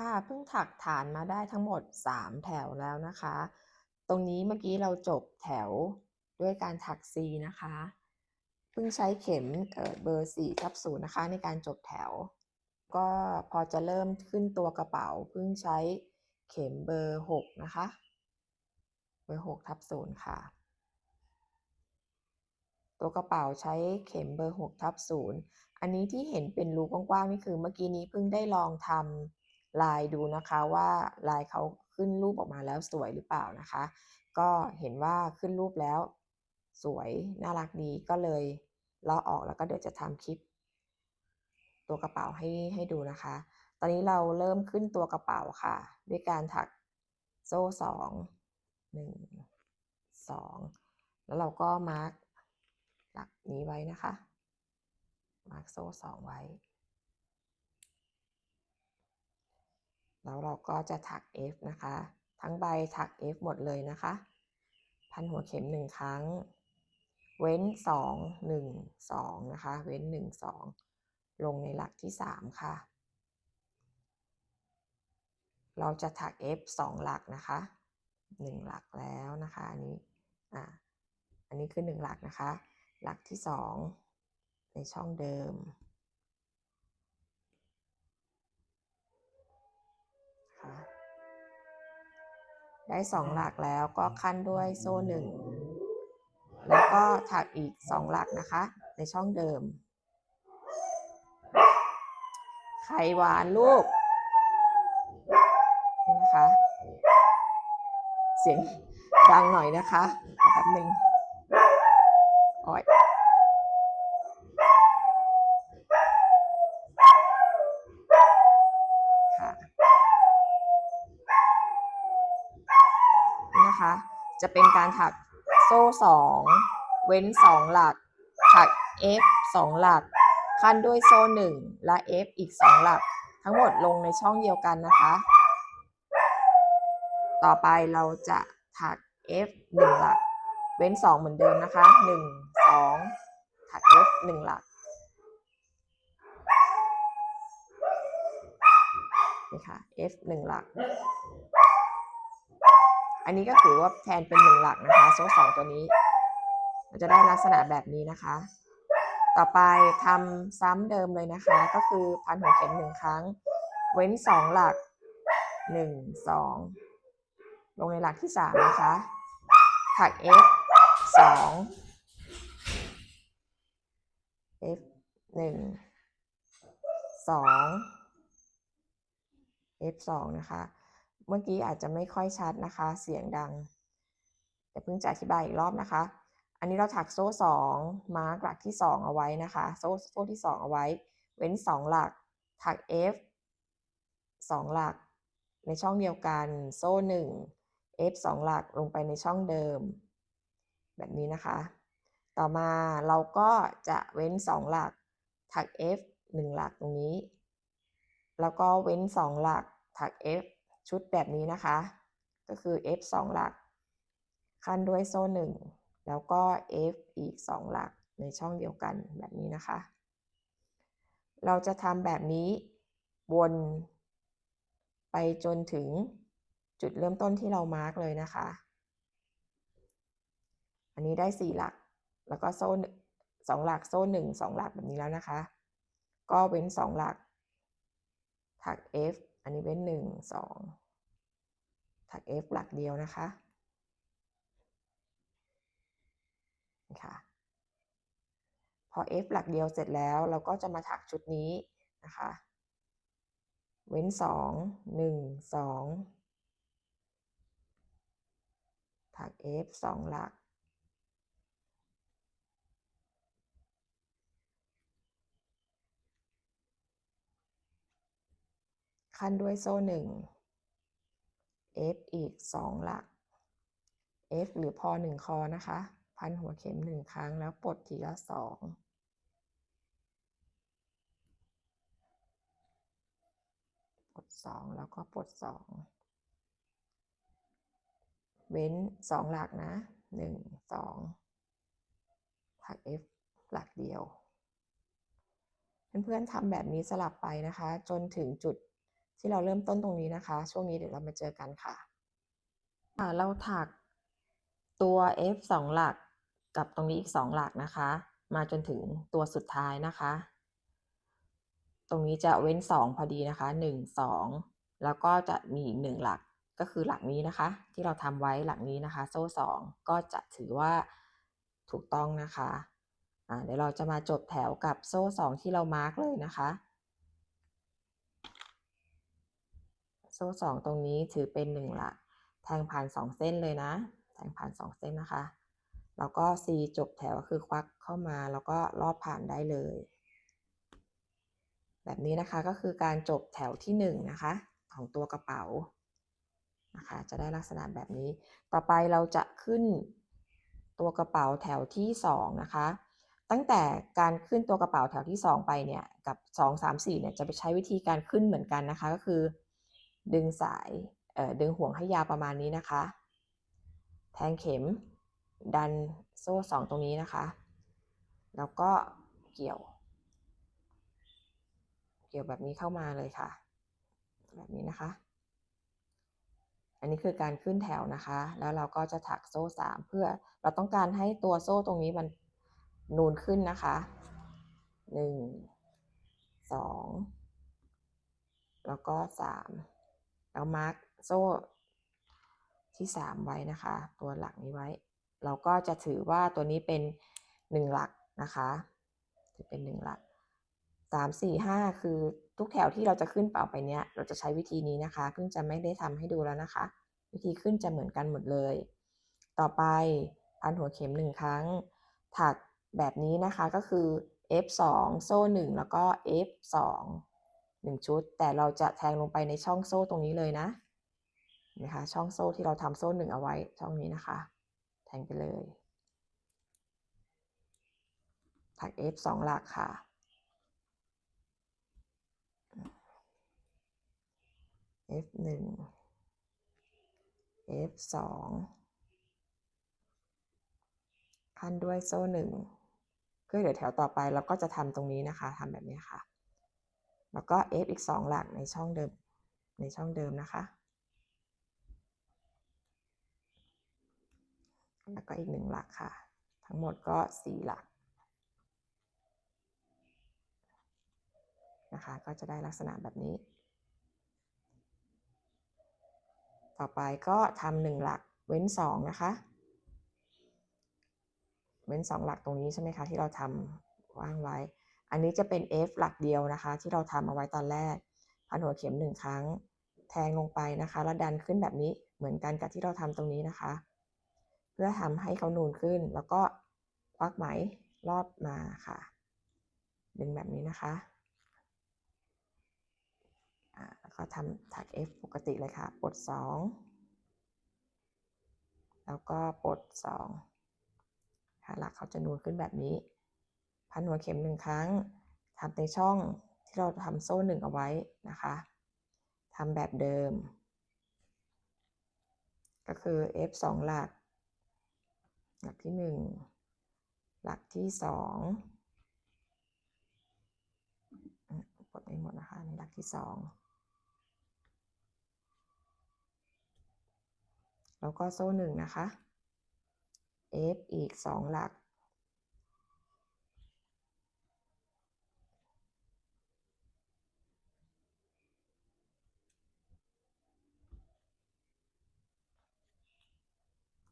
ค่ะเพิ่งถักฐานมาได้ทั้งหมด 3 แถวแล้วนะคะ ตรงนี้เมื่อกี้เราจบแถวด้วยการถัก C นะคะ เพิ่งใช้เข็มเอ่อเบอร์4ทับ0นย์นะคะ ในการจบแถว ก็พอจะเริ่มขึ้นตัวกระเป๋า เพิ่งใช้เข็มเบอร์ 6 นะคะ เบอร์6ทับ0ค่ะ ตัวกระเป๋าใช้เข็มเบอร์6ทับ0อันนี้ที่เห็นเป็นรูกว้างๆนี่คือเมื่อกี้นี้เพิ่งได้ลองทำ ลายดูนะคะว่าลายเขาขึ้นรูปออกมาแล้วสวยหรือเปล่านะคะ ก็เห็นว่าขึ้นรูปแล้ว สวยน่ารักดีก็เลยเลาะออกแล้วก็เดี๋ยวจะทำคลิป ตัวกระเป๋าให้ให้ดูนะคะ ตอนนี้เราเริ่มขึ้นตัวกระเป๋าค่ะ ด้วยการถักโซ่สองหนึ่งสองแล้วเราก็มาร์กหลักนี้ไว้นะคะ มาร์กโซ่สองไว้ แล้วเราก็จะถัก F นะคะ ทั้งใบถัก F หมดเลยนะคะ พันหัวเข็มหนึ่งครั้ง เว้นสองหนึ่งสองนะคะ เว้นหนึ่งสองลงในหลักที่สามค่ะ เราจะถัก F สองหลักนะคะหนึ่งหลักแล้วนะคะ อันนี้อ่าอันนี้คือหนึ่งหลักนะคะ หลักที่สองในช่องเดิม ได้สองหลักแล้วก็ขั้นด้วยโซ่หนึ่งแล้วก็ถักอีกสองหลักนะคะ ในช่องเดิม ไข่หวานลูกนี่นะคะ เสียงดังหน่อยนะคะแป๊บหนึ่งโอ้ยค่ะนี่นะคะ จะเป็นการถักโซ่สองเว้นสองหลัก ถัก F สองหลัก ขั้นด้วยโซ่หนึ่งและ F อีกสองหลัก ทั้งหมดลงในช่องเดียวกันนะคะ ต่อไปเราจะถัก F 1หลัก เว้น2เหมือนเดิมนะคะ1 2ถัก F 1หลักนี่ค่ะ F 1หลัก อันนี้ก็ถือว่าแทนเป็น1หลักนะคะโซ่สองตัวนี้เราจะได้ลักษณะแบบนี้นะคะ ต่อไปทำซ้ำเดิมเลยนะคะ ก็คือพันหัวเข็มหนึ่งครั้ง เว้น2หลัก1 2ลงในหลักที่3นะคะถัก F 2 F 1 2 F 2นะคะ เมื่อกี้อาจจะไม่ค่อยชัดนะคะ เสียงดังเดี๋ยวเพิ่งจะอธิบายอีกรอบนะคะ อันนี้เราถักโซ่ 2 มาร์กหลักที่ 2 เอาไว้นะคะ โซ่โซ่ที่ 2 เอาไว้ เว้น 2 หลัก ถัก F 2 หลัก ในช่องเดียวกัน โซ่ 1 F 2 หลักลงไปในช่องเดิม แบบนี้นะคะ ต่อมาเราก็จะเว้น 2 หลัก ถัก F 1 หลักตรงนี้ แล้วก็เว้น 2 หลัก ถัก F ชุดแบบนี้นะคะ ก็คือ F 2 หลัก ขั้นด้วยโซ่ 1 แล้วก็ F อีก 2 หลักในช่องเดียวกันแบบนี้นะคะ เราจะทำแบบนี้วนไปจนถึงจุดเริ่มต้นที่เรามาร์กเลยนะคะ อันนี้ได้ 4 หลัก แล้วก็โซ่สองหลักโซ่หนึ่งสองหลักแบบนี้แล้วนะคะ ก็เว้น2หลักถัก F นนี้เว้น1 2ถัก F หลักเดียวนะคะค่ะพอ F หลักเดียวเสร็จแล้วเราก็จะมาถักชุดนี้นะคะ เว้น 2 1 2 ถัก F 2 หลัก ขั้นด้วยโซ่1 F อีก 2 หลัก F หรือพอ 1 คอนะคะ พันหัวเข็ม 1 ครั้งแล้วปลดทีละ 2 ปลด 2 แล้วก็ปลด 2 เว้น 2 หลักนะ 1 2 ถัก F หลักเดียว เพื่อนๆทำแบบนี้สลับไปนะคะ จนถึงจุด ที่เราเริ่มต้นตรงนี้นะคะ ช่วงนี้เดี๋ยวเรามาเจอกันค่ะค่ะเราถักตัว F สองหลักกับตรงนี้อีกสองหลักนะคะ มาจนถึงตัวสุดท้ายนะคะ ตรงนี้จะเว้นสองพอดีนะคะหนึ่งสองแล้วก็จะมีอีกหนึ่งหลักก็คือหลักนี้นะคะ ที่เราทำไว้หลักนี้นะคะ โซ่สองก็จะถือว่าถูกต้องนะคะเดี๋ยวเราจะมาจบแถวกับโซ่สองที่เรามาร์กเลยนะคะ โซ่สองตรงนี้ถือเป็นหนึ่งลักแทงผ่านสองเส้นเลยนะ แทงผ่านสองเส้นนะคะ แล้วก็ C จบแถวคือควักเข้ามาแล้วก็ลอดผ่านได้เลย แบบนี้นะคะก็คือการจบแถวที่หนึ่งนะคะ ของตัวกระเป๋านะคะ จะได้ลักษณะแบบนี้ ต่อไปเราจะขึ้นตัวกระเป๋าแถวที่สองนะคะ ตั้งแต่การขึ้นตัวกระเป๋าแถวที่สองไปเนี่ย กับสองสามสี่เนี่ยจะไปใช้วิธีการขึ้นเหมือนกันนะคะ ก็คือ ดึงสายดึงห่วงให้ยาวประมาณนี้นะคะ แทงเข็ม ดันโซ่สองตรงนี้นะคะ แล้วก็เกี่ยว เกี่ยวแบบนี้เข้ามาเลยค่ะ แบบนี้นะคะ อันนี้คือการขึ้นแถวนะคะ แล้วเราก็จะถักโซ่สามเพื่อเราต้องการให้ตัวโซ่ตรงนี้มันนูนขึ้นนะคะหนึ่งสองแล้วก็สาม แล้วมาร์กโซ่ที่สามไว้นะคะ ตัวหลักนี้ไว้ เราก็จะถือว่าตัวนี้เป็นหนึ่งหลักนะคะถือเป็นหนึ่งหลักสามสี่ห้าคือทุกแถวที่เราจะขึ้นเป่าไปเนี้ย เราจะใช้วิธีนี้นะคะ เพิ่งจะไม่ได้ทำให้ดูแล้วนะคะ วิธีขึ้นจะเหมือนกันหมดเลย ต่อไปพันหัวเข็มหนึ่งครั้ง ถักแบบนี้นะคะก็คือ F2 โซ่ 1 แล้วก็ F2 1 ชุด แต่เราจะแทงลงไปในช่องโซ่ตรงนี้เลยนะนะคะช่องโซ่ที่เราทำโซ่หนึ่งเอาไว้ช่องนี้นะคะ แทงไปเลยถัก F2 หลักค่ะ F1 F2 ขั้นด้วยโซ่หนึ่งเพื่อเดี๋ยวแถวต่อไปเราก็จะทำตรงนี้นะคะทำแบบนี้ค่ะ แล้วก็ F อีก 2 หลักในช่องเดิมในช่องเดิมนะคะ แล้วก็อีกหนึ่งหลักค่ะ ทั้งหมดก็ 4 หลักนะคะก็จะได้ลักษณะแบบนี้ ต่อไปก็ทำหนึ่งหลักเว้นสองนะคะ เว้นสองหลักตรงนี้ใช่ไหมคะที่เราทำว่างไว้ อันนี้จะเป็น F หลักเดียวนะคะ ที่เราทำเอาไว้ตอนแรก พันหัวเข็มหนึ่งครั้ง แทงลงไปนะคะ แล้วดันขึ้นแบบนี้เหมือนกันกับที่เราทำตรงนี้นะคะ เพื่อทำให้เขานูนขึ้น แล้วก็ควักไหมรอบมาค่ะ ดึงแบบนี้นะคะแล้วก็ทำถัก F ปกติเลยค่ะ ปลด 2 แล้วก็ปลด 2 ค่ะหลักเขาจะนูนขึ้นแบบนี้ พันหัวเข็มหนึ่งครั้งทำในช่องที่เราทำโซ่หนึ่งเอาไว้นะคะทำแบบเดิม ก็คือ F 2หลัก หลักที่ 1 หลักที่2ปลดไม่หมดนะคะในหลักที่ 2 แล้วก็โซ่หนึ่งนะคะ F อีก 2 หลัก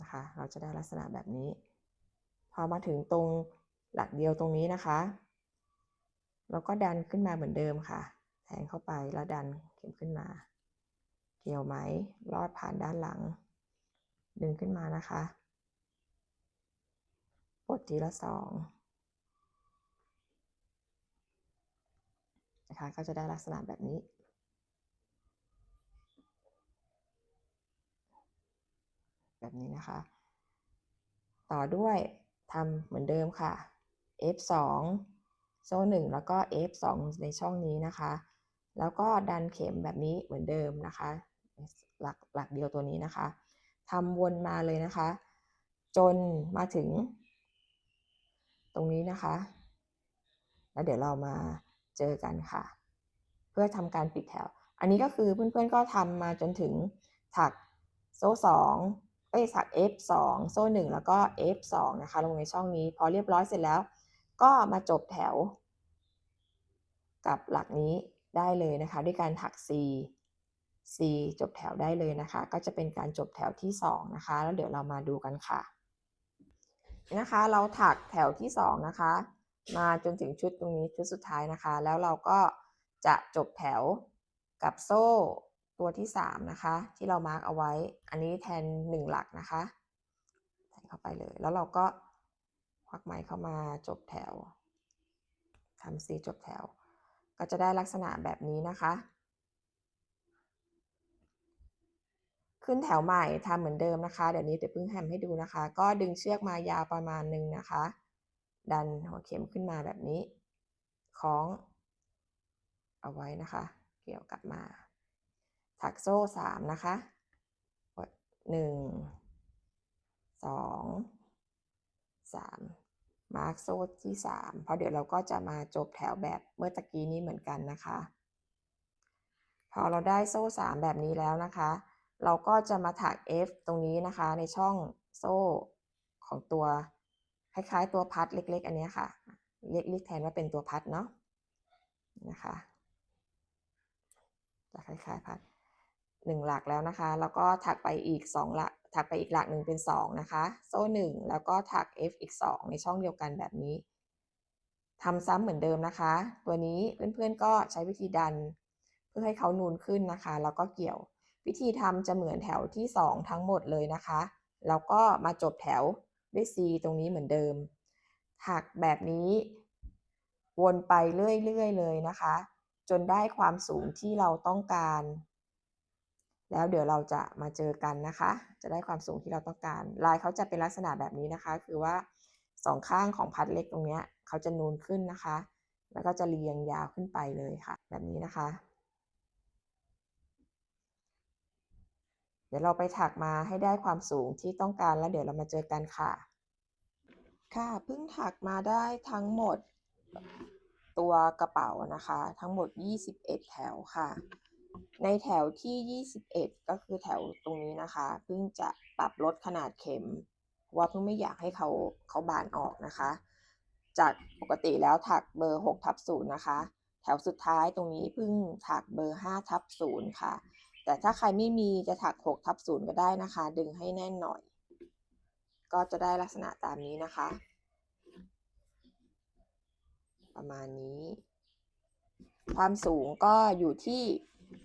นะคะ เราจะได้ลักษณะแบบนี้ พอมาถึงตรงหลักเดียวตรงนี้นะคะ เราก็ดันขึ้นมาเหมือนเดิมค่ะ แทงเข้าไปแล้วดันเข็มขึ้นมา เกี่ยวไหมลอดผ่านด้านหลัง ดึงขึ้นมานะคะปลดทีละสองนะคะ ก็จะได้ลักษณะแบบนี้ แบบนี้นะคะ ต่อด้วยทำเหมือนเดิมค่ะ F2 โซ่1แล้วก็ F2 ในช่องนี้นะคะ แล้วก็ดันเข็มแบบนี้เหมือนเดิมนะคะ หลักหลักเดียวตัวนี้นะคะทำวนมาเลยนะคะ จนมาถึง ตรงนี้นะคะ แล้วเดี๋ยวเรามาเจอกันค่ะ เพื่อทำการปิดแถว อันนี้ก็คือเพื่อนๆก็ทำมาจนถึงถักโซ่2 ก็สัก F2 โซ่ 1 แล้วก็ F2 นะคะ ลงในช่องนี้ พอเรียบร้อยเสร็จแล้ว ก็มาจบแถว กับหลักนี้ได้เลยนะคะ ด้วยการถัก C C จบแถวได้เลยนะคะ ก็จะเป็นการจบแถวที่ 2 นะคะ แล้วเดี๋ยวเรามาดูกันค่ะ นะคะ เราถักแถวที่ 2 นะคะ มาจนถึงชุดตรงนี้ชุดสุดท้ายนะคะ แล้วเราก็จะจบแถวกับโซ่ ตัวที่ 3 นะคะ ที่เรามาร์กเอาไว้ อันนี้แทน 1 หลักนะคะใส่เข้าไปเลย แล้วเราก็ควักไหมเข้ามาจบแถวทำสีจบแถว ก็จะได้ลักษณะแบบนี้นะคะ ขึ้นแถวใหม่ทำเหมือนเดิมนะคะ เดี๋ยวนี้เดี๋ยวเพิ่งแฮมให้ดูนะคะ ก็ดึงเชือกมายาวประมาณหนึ่งนะคะ ดันหัวเข็มขึ้นมาแบบนี้ คล้องเอาไว้นะคะ เกี่ยวกลับมา ถักโซ่สามนะคะหนึ่งสองสามมาร์กโซ่ที่สามเพราะเดี๋ยวเราก็จะมาจบแถวแบบเมื่อตะกี้นี้เหมือนกันนะคะ พอเราได้โซ่สามแบบนี้แล้วนะคะ เราก็จะมาถัก F ตรงนี้นะคะ ในช่องโซ่ของตัวคล้ายๆ ตัวพัดเล็ก ๆ อันนี้ค่ะ เรียกเรียกแทนว่าเป็นตัวพัดเนาะนะคะจะคล้ายๆพัด หนึ่งหลักแล้วนะคะ แล้วก็ถักไปอีกสองหลัก ถักไปอีกหลักหนึ่งเป็นสองนะคะ โซ่หนึ่งแล้วก็ถัก F อีกสองในช่องเดียวกันแบบนี้ทำซ้ำเหมือนเดิมนะคะ ตัวนี้เพื่อนๆก็ใช้วิธีดัน เพื่อให้เขานูนขึ้นนะคะ แล้วก็เกี่ยว วิธีทำจะเหมือนแถวที่ 2 ทั้งหมดเลยนะคะ แล้วก็มาจบแถวด้วย C ตรงนี้เหมือนเดิม ถักแบบนี้ วนไปเรื่อยๆเลยนะคะ จนได้ความสูงที่เราต้องการ แล้วเดี๋ยวเราจะมาเจอกันนะคะ จะได้ความสูงที่เราต้องการ ลายเขาจะเป็นลักษณะแบบนี้นะคะ คือว่าสองข้างของพัดเล็กตรงนี้เขาจะนูนขึ้นนะคะ แล้วก็จะเรียงยาวขึ้นไปเลยค่ะ แบบนี้นะคะ เดี๋ยวเราไปถักมาให้ได้ความสูงที่ต้องการแล้วเดี๋ยวเรามาเจอกันค่ะ ค่ะเพิ่งถักมาได้ทั้งหมดตัวกระเป๋านะคะ ทั้งหมด 21 แถวค่ะ ในแถวที่ 21 ก็คือแถวตรงนี้นะคะ เพิ่งจะปรับลดขนาดเข็ม ว่าเพิ่งไม่อยากให้เขาเขาบานออกนะคะ จากปกติแล้วถักเบอร์6ทับ0นย์นะคะ แถวสุดท้ายตรงนี้เพิ่งถักเบอร์5ทับ0ค่ะ แต่ถ้าใครไม่มีจะถัก6ทับ0ก็ได้นะคะ ดึงให้แน่นหน่อย ก็จะได้ลักษณะตามนี้นะคะ ประมาณนี้ ความสูงก็อยู่ที่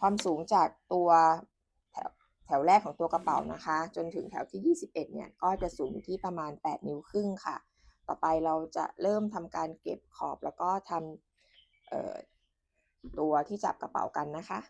ความสูงจากตัวแถวแถวแรกของตัวกระเป๋านะคะ จนถึงแถวที่ 21 เนี่ยก็จะสูงที่ประมาณ 8 นิ้วครึ่งค่ะ ต่อไปเราจะเริ่มทำการเก็บขอบแล้วก็ทำตัวที่จับกระเป๋ากันนะคะ